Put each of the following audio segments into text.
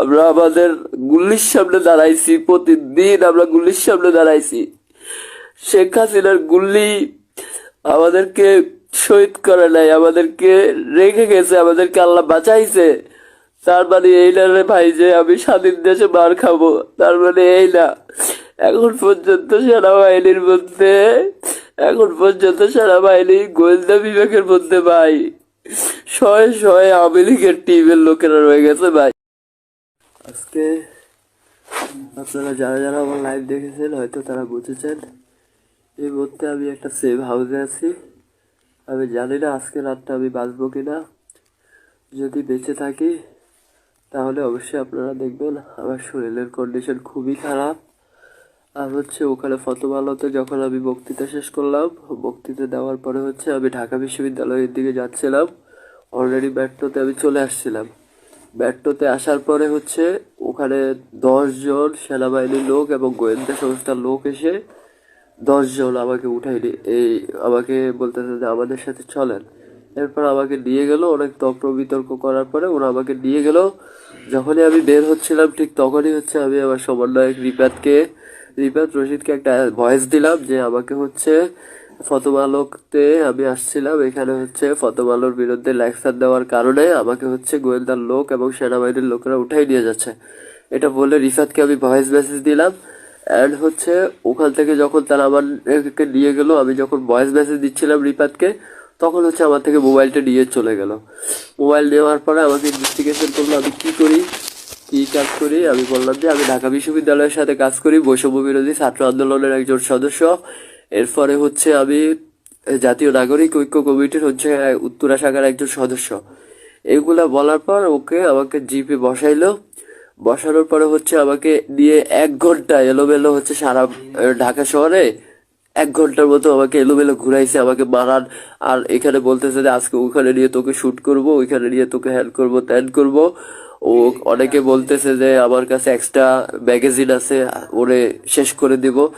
আমরা আমাদের গুল্লির সামনে দাঁড়াইছি, প্রতিদিন আমরা গুল্লির সামনে দাঁড়াইছি। শেখ হাসিনার গুল্লি আমাদেরকে শহীদ করে নাই, আমাদেরকে রেখে গেছে, আমাদেরকে আল্লাহ বাঁচাইছে। তার মানে এই না রে ভাই যে আমি স্বাধীন দেশে মার খাব, তার মানে এই না। এখন পর্যন্ত সেনাবাহিনীর মধ্যে, এখন পর্যন্ত সেনাবাহিনী গোয়েন্দা বিভাগের মধ্যে ভাই, শয়ে শয়ে আওয়ামী লীগের টিমের লোকেরা রয়ে গেছে ভাই। আজকে আপনারা যারা যারা আমার লাইভ দেখেছেন, হয়তো তারা বুঝেছেন। এই মুহূর্তে আমি একটা সেভ হাউসে আছি। আমি জানি না আজকে রাতটা আমি বাঁচবো কি না যদি বেঁচে থাকি, তাহলে অবশ্যই আপনারা দেখবেন আমার শরীরের কন্ডিশন খুবই খারাপ। আর হচ্ছে ওখানে ফতোমালতে যখন আমি বক্তৃতা শেষ করলাম, বক্তৃতা দেওয়ার পরে হচ্ছে আমি ঢাকা বিশ্ববিদ্যালয়ের দিকে যাচ্ছিলাম। অলরেডি ব্যাট্টোতে আমি চলে আসছিলাম। ব্যাট্টোতে আসার পরে হচ্ছে ওখানে দশজন সেনাবাহিনীর লোক এবং গোয়েন্দা সংস্থার লোক এসে দশজন আমাকে উঠাইনি এই আমাকে বলতেছে যে আমাদের সাথে চলেন। এরপর আমাকে নিয়ে গেল, অনেক তর্ক বিতর্ক করার পরে ওরা আমাকে নিয়ে গেল। যখনই আমি বের হচ্ছিলাম, ঠিক তখনই হচ্ছে আমি আমার সমন্বয়ক রিপাতকে রিপাত রশিদকে একটা ভয়েস দিলাম যে আমাকে হচ্ছে ফতমালোকতে আমি আসছিলাম। এখানে হচ্ছে ফতমালোর বিরুদ্ধে লেকচার দেওয়ার কারণে আমাকে হচ্ছে গোয়েন্দার লোক এবং সেনাবাহিনীর লোকেরা উঠাই নিয়ে যাচ্ছে। এটা বলে রিফাতকে আমি ভয়েস মেসেজ দিলাম অ্যান্ড হচ্ছে ওখান থেকে যখন তারা আমাকে নিয়ে গেল, আমি যখন ভয়েস মেসেজ দিচ্ছিলাম রিপাতকে তখন হচ্ছে আমার থেকে মোবাইলটা নিয়ে চলে গেল। মোবাইল নেওয়ার পরে আমাকে ইনভেস্টিগেশন করল, আমি কী করি? কী কাজ করি? আমি বললাম যে আমি ঢাকা বিশ্ববিদ্যালয়ের সাথে কাজ করি। বৈষম্য বিরোধী ছাত্র আন্দোলনের একজন সদস্য। এরপরে হচ্ছে আমি জাতীয় নাগরিক ঐক্য কমিটির হচ্ছে উত্তরা শাখার একজন সদস্য। এগুলা বলার পর ওকে আমাকে জিপে বসাইলো। বসানোর পরে হচ্ছে আমাকে নিয়ে এক ঘণ্টা এলোমেলো হচ্ছে সারা ঢাকা শহরে এক ঘণ্টার মতো আমাকে এলোমেলো ঘুরাইছে, আমাকে মারান আর এখানে বলতেছে যে, আজকে ওখানে নিয়ে তোকে শুট করব, ওইখানে নিয়ে তোকে হ্যান্ড করব, ত্যান করব। ও অনেকে বলতেছে যে আমার কাছে এক্সট্রা ম্যাগাজিন আছে, ওরে শেষ করে দিব।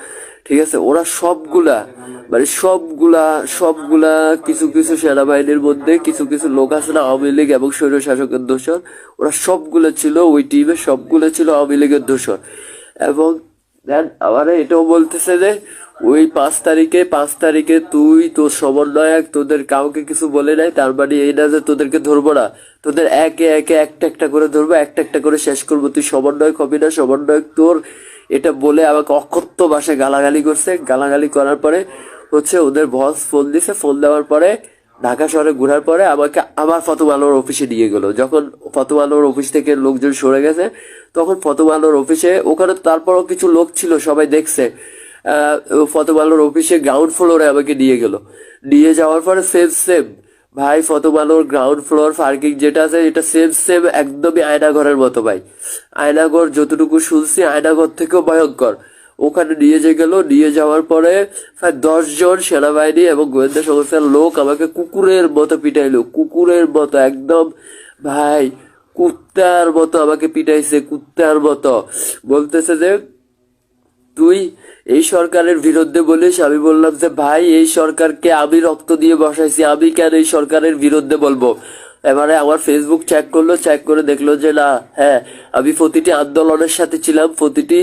ঠিক আছে? ওরা সবগুলা মানে সবগুলা সবগুলা কিছু কিছু সেনাবাহিনীর মধ্যে কিছু কিছু লোক আছে না, আওয়ামী লীগ এবং স্বৈর শাসকের দোষর। ওরা সবগুলো ছিল, ওই টিমে সবগুলো ছিল আওয়ামী লীগের দোষর। এবং দেন আবার এটাও বলতেছে যে ওই পাঁচ তারিখে পাঁচ তারিখে তুই, তোর সমন্বয়ক, তোদের কাউকে কিছু বলে নাই, তার মানে এই না যে তোদেরকে ধরবো না। তোদের একে একে একটা একটা করে ধরবো, একটা একটা করে শেষ করব। তুই সমন্বয়ক হবি না, সমন্বয়ক তোর এটা বলে আমাকে অকথ্য ভাষায় গালাগালি করছে। গালাগালি করার পরে হচ্ছে ওদের বস ফোন দিছে ফোন দেওয়ার পরে ঢাকা শহরে ঘোরার পরে আমাকে আবার ফতম আলোর অফিসে নিয়ে গেল। যখন ফতম আলোর অফিস থেকে লোকজন সরে গেছে, তখন ফতম আলোর অফিসে ওখানে তারপরও কিছু লোক ছিল, সবাই দেখছে। আলোর অফিসে গ্রাউন্ড ফ্লোরে আমাকে নিয়ে গেল। নিয়ে যাওয়ার পরে সেম সেম ভাই ফতম আলোর গ্রাউন্ড ফ্লোর পার্কিং যেটা আছে, এটা সেম সেম একদমই আয়নাঘরের মতো ভাই। আয়নাঘর যতটুকু শুনছি, আয়নাঘর থেকেও ভয়ঙ্কর। ওখানে নিয়ে যে গেল, নিয়ে যাওয়ার পরে প্রায় দশ জন সেনাবাহিনী এবং গোয়েন্দা সংস্থার লোক আমাকে কুকুরের মতো পিটাইলো। কুকুরের মতো, একদম ভাই, কুত্তার মতো আমাকে পিটাইছে, কুত্তার মতো। বলতেছে যে, তুই এই সরকারের বিরুদ্ধে বলিস আমি বললাম যে, ভাই, এই সরকারকে আমি রক্ত দিয়ে বসাইছি। আমি কেন এই সরকারের বিরুদ্ধে বলব? এবারে আমার ফেসবুক চেক করল চেক করে দেখল যে, না হ্যাঁ আমি প্রতিটি আন্দোলনের সাথে ছিলাম, প্রতিটি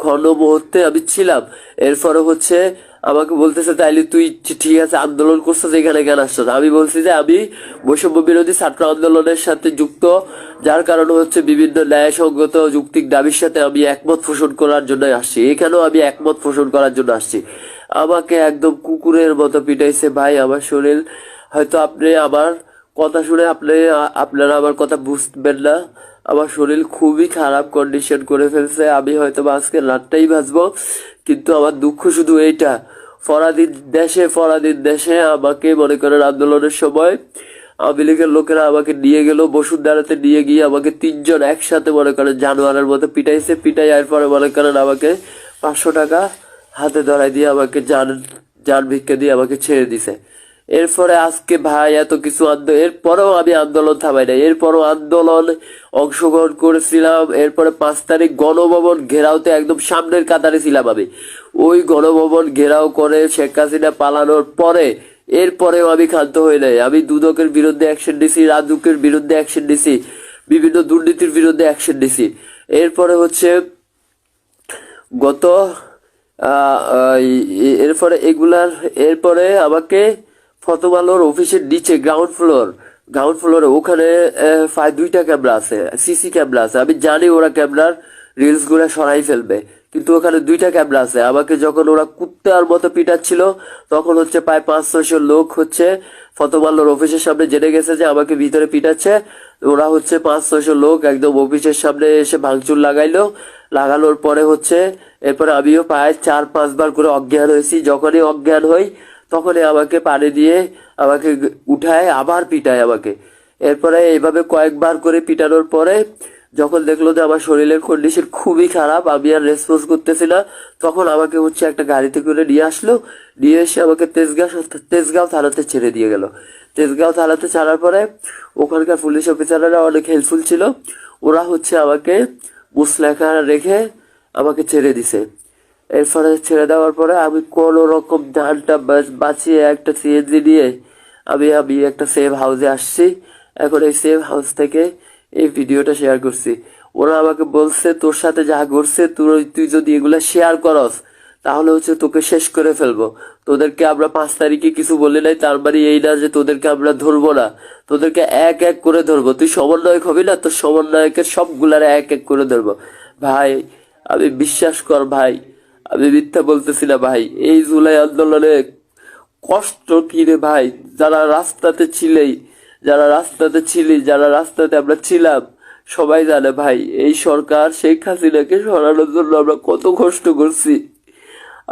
ক্ষণ মুহূর্তে আমি ছিলাম। এরপরে হচ্ছে আমাকে বলতেছে, তাইলে তুই ঠিক আছে, আন্দোলন করছিস, এখানে কেন আসছিস? আমি বলছি যে, আমি বৈষম্য বিরোধী ছাত্র আন্দোলনের সাথে যুক্ত। যার কারণে হচ্ছে বিভিন্ন ন্যায়সঙ্গত যুক্তিক দাবির সাথে আমি একমত পোষণ করার জন্য আসছি। এখানেও আমি একমত পোষণ করার জন্য আসছি। আমাকে একদম কুকুরের মতো পিটাইছে, ভাই, আমার শরীর, হয়তো আপনি আমার কথা শুনে আপনি, আপনারা আমার কথা বুঝবেন না। আমার শরীর খুবই খারাপ কন্ডিশন করে ফেলছে। আমি হয়তো আজকে রাতটাই বাঁচবো। কিন্তু আমার দুঃখ শুধু এইটা। ফরাদিন দেশে ফরাদিন দেশে আমাকে মনে করেন আন্দোলনের সময় আওয়ামী লীগের লোকেরা আমাকে নিয়ে গেল বসুন্ধারাতে নিয়ে গিয়ে আমাকে তিনজন একসাথে মনে করেন জানোয়ারের মতো পিটাইছে, পিটাই আর পরে মনে করেন আমাকে পাঁচশো টাকা হাতে ধরাই দিয়ে আমাকে যান যান ভিক্ষা দিয়ে আমাকে ছেড়ে দিছে। এরপরে আজকে ভাই এত কিছু এরপরেও আমি আন্দোলন থামাই নাই। এরপরও আন্দোলন অংশগ্রহণ করেছিলাম। এরপরে পাঁচ তারিখ গণভবন ঘেরাওতে একদম সামনের কাতারে ছিলাম আমি। ওই গণভবন ঘেরাও করে শেখ হাসিনা পালানোর পরে এরপরেও আমি ক্ষান্ত হই নাই। আমি দুদকের বিরুদ্ধে অ্যাকশন নিছি, রাজুকের বিরুদ্ধে অ্যাকশন নিছি, বিভিন্ন দুর্নীতির বিরুদ্ধে অ্যাকশন নিছি। এরপরে হচ্ছে গত এরপরে এগুলার, এরপরে আমাকে প্রথম আলোর অফিসের নিচে গ্রাউন্ড ফ্লোর গ্রাউন্ড ফ্লোরে ওখানে প্রায় দুইটা ক্যামেরা আছে সিসি ক্যামেরা আছে। আমি জানি ওরা ক্যামেরার রিলসগুলা সরাই ফেলবে, কিন্তু ওখানে দুইটা ক্যামেরা আছে। আমাকে যখন ওরা কুত্তার মতো পিটাচ্ছিল, তখন হচ্ছে প্রায় পাঁচ ছয়শো লোক হচ্ছে আলোর অফিসের সামনে জেনে গেছে যে আমাকে ভিতরে পিটাচ্ছে। ওরা হচ্ছে পাঁচ ছয়শো লোক একদম অফিসের সামনে এসে ভাঙচুর লাগাইলো। লাগানোর পরে হচ্ছে, এরপরে আমিও প্রায় চার পাঁচবার করে অজ্ঞান হয়েছি। যখনই অজ্ঞান হই তখনই আমাকে পানি দিয়ে আমাকে উঠায়, আবার পিটায় আমাকে। এরপরে এইভাবে কয়েকবার করে পিটানোর পরে যখন দেখল যে আমার শরীরের কন্ডিশন খুবই খারাপ, আমি আর রেসপন্স করতেছি না, তখন আমাকে হচ্ছে একটা গাড়িতে করে নিয়ে আসলো। নিয়ে এসে আমাকে তেজগাঁও তেজগাঁও থানাতে ছেড়ে দিয়ে গেল। তেজগাঁও থানাতে ছাড়ার পরে ওখানকার পুলিশ অফিসাররা অনেক হেল্পফুল ছিল। ওরা হচ্ছে আমাকে মুসলেখা রেখে আমাকে ছেড়ে দিছে। এরপরে ছেড়ে দেওয়ার পরে আমি কোনো রকম ধানটা বাচ- বাঁচিয়ে একটা সিএনজি নিয়ে আমি আমি একটা সেভ হাউসে আসছি। এখন এই সেভ হাউস থেকে এই ভিডিওটা শেয়ার করছি। ওরা আমাকে বলছে, তোর সাথে যা ঘটছে তুই তুই যদি এগুলা শেয়ার করস, তাহলে হচ্ছে তোকে শেষ করে ফেলব। তোদেরকে আমরা পাঁচ তারিখে কিছু বলি নাই, তার মানে এই না যে তোদেরকে আমরা ধরবো না। তোদেরকে এক এক করে ধরবো। তুই সমন্বয়ক হবি না, তোর সমন্বয়কের সবগুলার এক এক করে ধরবো। ভাই, আমি বিশ্বাস কর ভাই আমি মিথ্যা বলতেছি না ভাই। এই জুলাই আন্দোলনে কষ্ট কি রে ভাই? যারা রাস্তাতে ছিলেই, যারা রাস্তাতে ছিলি, যারা রাস্তাতে আমরা ছিলাম, সবাই জানে ভাই, এই সরকার শেখ হাসিনাকে সরানোর জন্য আমরা কত কষ্ট করছি।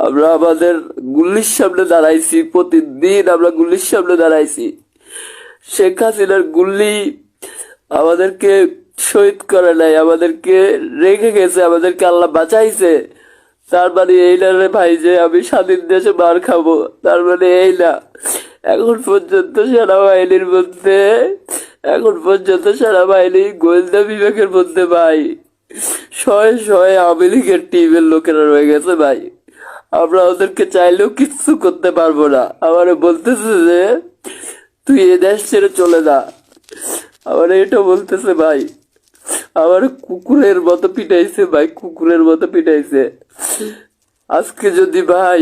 আমরা আমাদের গুল্লির সামনে দাঁড়াইছি, প্রতিদিন আমরা গুল্লির সামনে দাঁড়াইছি। শেখ হাসিনার গুল্লি আমাদেরকে শহীদ করে নাই, আমাদেরকে রেখে গেছে, আমাদেরকে আল্লাহ বাঁচাইছে। তার মানে এই না রে ভাই যে আমি স্বাধীন দেশে মার খাব। তার মানে এই না। এখন পর্যন্ত সেনাবাহিনীর মধ্যে, এখন পর্যন্ত সেনাবাহিনী গোয়েন্দা বিভাগের মধ্যে ভাই, শয়ে শয়ে আওয়ামী লীগের টিমের লোকেরা রয়ে গেছে ভাই। আমরা ওদেরকে চাইলেও কিচ্ছু করতে পারব না। আমার বলতেছে যে, তুই এ দেশ ছেড়ে চলে যা। আমার এটা বলতেছে ভাই। আমার কুকুরের মতো পিটাইছে ভাই, কুকুরের মতো পিটাইছে। আজকে যদি ভাই,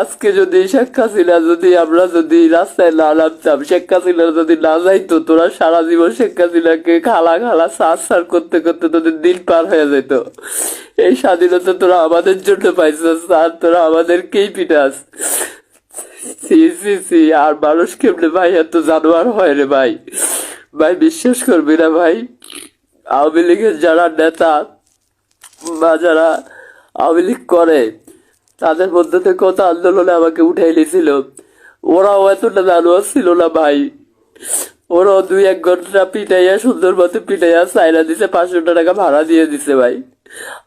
আজকে যদি শেখ হাসিনা যদি আমরা যদি রাস্তায় না নামতাম, শেখ হাসিনা যদি না যাইতো, তোরা সারা জীবন শেখ হাসিনাকে খালা খালা সার সার করতে করতে তোদের দিন পার হয়ে যেত। এই স্বাধীনতা তোরা আমাদের জন্য পাইছিস, আর তোরা আমাদেরকেই পিটাস। সি সি সি, আর মানুষ কেমনে ভাই, এত জানোয়ার হয় রে ভাই। ভাই, বিশ্বাস করবি না ভাই, আওয়ামী লীগের যারা নেতা, বা যারা আওয়ামী লীগ করে। তাদের মধ্যে থেকে কত আন্দোলনে আমাকে উঠাই নিয়েছিল। ওরাও এতটা জানোয়ার ছিল না ভাই। ওরাও দুই এক ঘণ্টা পিটাইয়া সুন্দর মতো পিটাইয়া সাইরা দিছে, পাঁচশো টাকা ভাড়া দিয়ে দিছে ভাই।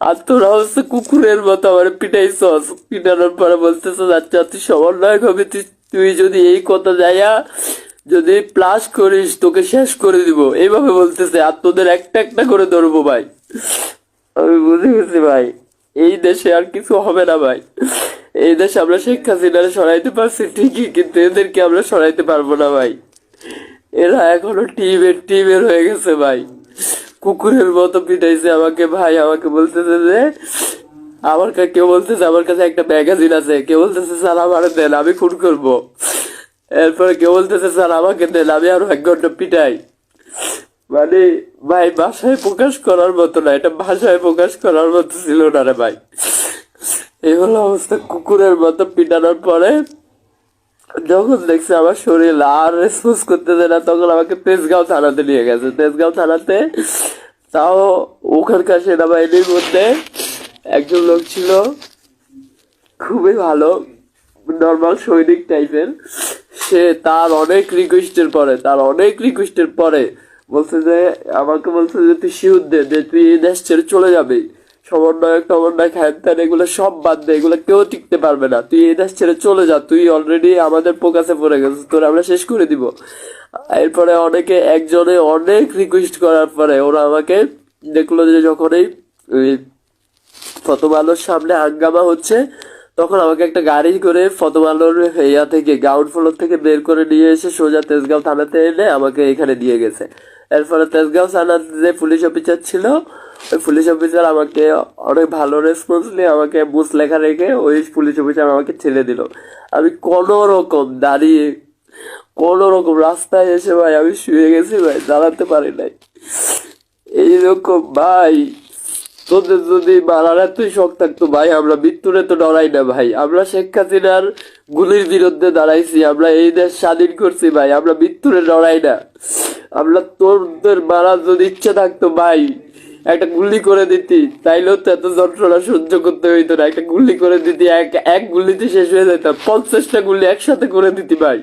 আর তোরা হচ্ছে কুকুরের মতো আমার পিটাইছস। পিটানোর পরে বলতেছ আচ্ছা তুই সমন্বয়ক হবে, তুই তুই যদি এই কথা যাইয়া যদি প্লাস করিস, তোকে শেষ করে দিব। এইভাবে বলতেছে, আর তোদের একটা একটা করে ধরবো ভাই। আমি বুঝে গেছি ভাই। এই দেশে আর কিছু হবে না ভাই। এই দেশে আমরা শেখ হাসিনারে সরাইতে পারছি ঠিকই, কিন্তু এদেরকে আমরা সরাইতে পারব না ভাই। এরা এখনও টিমের টিমের হয়ে গেছে ভাই। কুকুরের মতো পিটাইছে আমাকে ভাই, আমাকে বলতেছে যে, আমার কাছে কেউ বলতেছে আমার কাছে একটা ম্যাগাজিন আছে, কেউ বলতেছে, স্যার, আমার দেন, আমি খুন করব। এরপরে কেউ বলতেছে, স্যার, আমাকে দেন, আমি আরও এক ঘণ্টা পিটাই। মানে ভাই, ভাষায় প্রকাশ করার মতো না, এটা ভাষায় প্রকাশ করার মতো ছিল না রে ভাই। এই হলো অবস্থা, কুকুরের মতো পিটানোর পরে যখন দেখছে আমার শরীর আর রেসপন্স করতে দেয় না, তখন আমাকে তেজগাঁও থানাতে নিয়ে গেছে। তেজগাঁও থানাতে তাও ওখানকার সেনাবাহিনীর মধ্যে একজন লোক ছিল, খুবই ভালো নর্মাল সৈনিক টাইপের সে তার অনেক রিকোয়েস্টের পরে, তার অনেক রিকোয়েস্টের পরে বলছে যে, আমাকে বলছে যে, তুই শিউর দে যে তুই এই দেশ ছেড়ে চলে যাবে। সমন্বয়ক টমন্বয়ক হ্যান ত্যান এগুলো সব বাদ দে, এগুলো কেউ টিকতে পারবে না। তুই এই দেশ ছেড়ে চলে যা, তুই অলরেডি আমাদের পোকাসে পড়ে গেছিস তোর আমরা শেষ করে দিব। এরপরে অনেকে, একজনে অনেক রিকোয়েস্ট করার পরে ওরা আমাকে দেখল যে, যখনই ওই প্রথম আলোর সামনে হাঙ্গামা হচ্ছে তখন আমাকে একটা গাড়ি করে আলোর ইয়া থেকে গ্রাউন্ড ফ্লোর থেকে বের করে নিয়ে এসে সোজা তেজগাঁও থানাতে এনে আমাকে এখানে দিয়ে গেছে। এরপরে তেজগাঁও থানার যে পুলিশ অফিসার ছিল, ওই পুলিশ অফিসার আমাকে অনেক ভালো রেসপন্স নিয়ে আমাকে বুস লেখা রেখে ওই পুলিশ অফিসার আমাকে ছেড়ে দিল। আমি কোনো রকম দাঁড়িয়ে, কোনো রকম রাস্তায় এসে ভাই আমি শুয়ে গেছি ভাই, দাঁড়াতে পারি নাই। এইরকম ভাই তোদের যদি মারার এতই শখ থাকতো ভাই, আমরা মৃত্যুরে তো ডরাই না ভাই। আমরা শেখ হাসিনার গুলির বিরুদ্ধে দাঁড়াইছি, আমরা এই দেশ স্বাধীন করছি ভাই, আমরা মৃত্যুরে ডরাই না। আমরা তোদের মারার যদি ইচ্ছে থাকতো ভাই, একটা গুলি করে দিতি, তাইলেও তো এত যন্ত্রণা সহ্য করতে হইতো না। একটা গুলি করে দিতি, এক এক গুলিতে শেষ হয়ে যেত, পঞ্চাশটা গুলি একসাথে করে দিতি ভাই।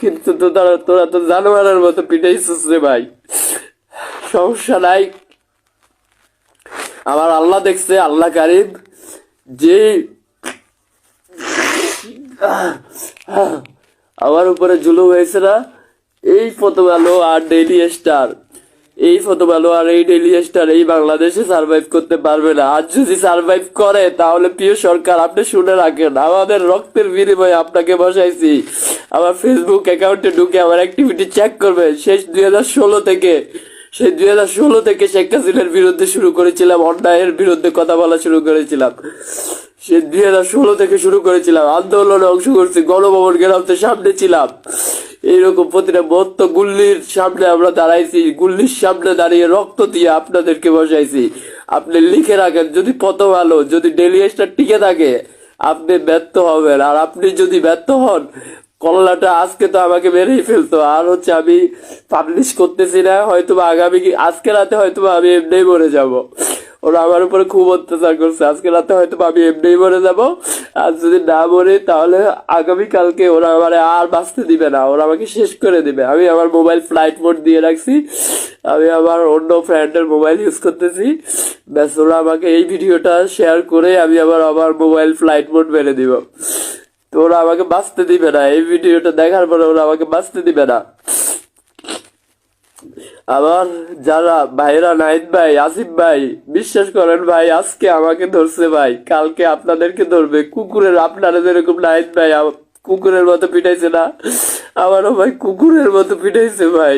কিন্তু তো তারা, তোরা তো জানোয়ারের মতো পিটাইছিস রে ভাই। সমস্যা নাই। আমার আল্লাহ দেখছে, আল্লাহ কারিম, যে আমার উপরে জুলুম হয়েছে না, এই প্রথম আলো আর ডেইলি স্টার এই প্রথম আলো আর এই ডেইলি স্টার এই বাংলাদেশে সার্ভাইভ করতে পারবে না। আর যদি সার্ভাইভ করে, তাহলে প্রিয় সরকার, আপনি শুনে রাখেন, আমাদের রক্তের বিনিময়ে আপনাকে বসাইছি। আমার ফেসবুক অ্যাকাউন্টে ঢুকে আমার অ্যাক্টিভিটি চেক করবেন শেষ দুই হাজার ষোলো থেকে সেই দুই হাজার ষোলো থেকে শেখ হাসিনার বিরুদ্ধে শুরু করেছিলাম, অন্যায়ের বিরুদ্ধে কথা বলা শুরু করেছিলাম। সে দুই হাজার ষোলো থেকে শুরু করেছিলাম, আন্দোলনে অংশ করছি, গণভবন গেরামতে সামনে ছিলাম। এইরকম প্রতিটা মত্ত গুল্লির সামনে আমরা দাঁড়াইছি, গুল্লির সামনে দাঁড়িয়ে রক্ত দিয়ে আপনাদেরকে বসাইছি। আপনি লিখে রাখেন, যদি প্রথম আলো, যদি ডেলি টিকে থাকে, আপনি ব্যর্থ হবেন। আর আপনি যদি ব্যর্থ হন কল্লাটা আজকে তো আমাকে মেরেই ফেলতো। আর হচ্ছে আমি পাবলিশ করতেছি না হয়তো বা আগামী আজকে রাতে হয়তো বা আমি এমনিই মরে যাব। ওরা আমার উপরে খুব অত্যাচার করছে। আজকে রাতে হয়তো বা আমি এমনিই মরে যাব। আর যদি না মরে, তাহলে আগামী কালকে ওরা আমার আর বাঁচতে দিবে না। ওরা আমাকে শেষ করে দিবে। আমি আমার মোবাইল ফ্লাইট মোড দিয়ে রাখছি। আমি আমার অন্য ফ্রেন্ডের মোবাইল ইউজ করতেছি। ব্যাস, ওরা আমাকে এই ভিডিওটা শেয়ার করে আমি আবার আমার মোবাইল ফ্লাইট মোড মেরে দিব। তো ওরা আমাকে বাঁচতে দিবে না। এই ভিডিওটা দেখার পরে ওরা আমাকে বাঁচতে দিবে না। আমার যারা ভাইরা নাইদ ভাই, আসিফ ভাই, বিশ্বাস করেন ভাই, আজকে আমাকে ধরছে ভাই। কালকে আপনাদেরকে ধরবে। কুকুরের আপনারা যেরকম নাইদ ভাই কুকুরের মতো পিটাইছে না? আমারও ভাই কুকুরের মতো পিটাইছে ভাই।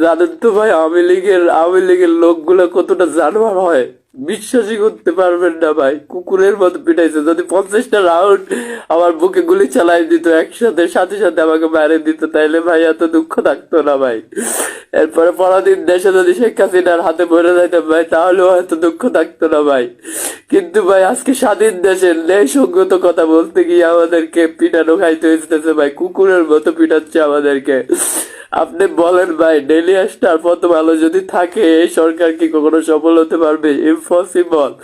জানেন তো ভাই, আওয়ামী লীগের আওয়ামী লীগের লোকগুলো কতটা জানোয়ার হয়। বিশ্বাসই করতে পারবেন না ভাই। কুকুরের মতো পিটাইছে। যদি পঞ্চাশটা রাউন্ড আমার বুকে গুলি চালাই দিত, একসাথে, সাথে সাথে আমাকে বাইরে দিত, তাইলে ভাই এত দুঃখ থাকতো না ভাই। এরপরে পরাদিন দেশে যদি শেখ হাসিনার হাতে মরে যাইতাম ভাই, তাহলেও হয়তো দুঃখ থাকতো না ভাই। কিন্তু ভাই, আজকে স্বাধীন দেশের ন্যায় সঙ্গত কথা বলতে গিয়ে আমাদেরকে পিটানো খাইতে হইতেছে ভাই। কুকুরের মতো পিটাচ্ছে আমাদেরকে। আপনি বলেন ভাই ডেলি স্টার, প্রথম আলো যদি থাকে, এই সরকার কি কখনো সফল হতে পারবে? impossible.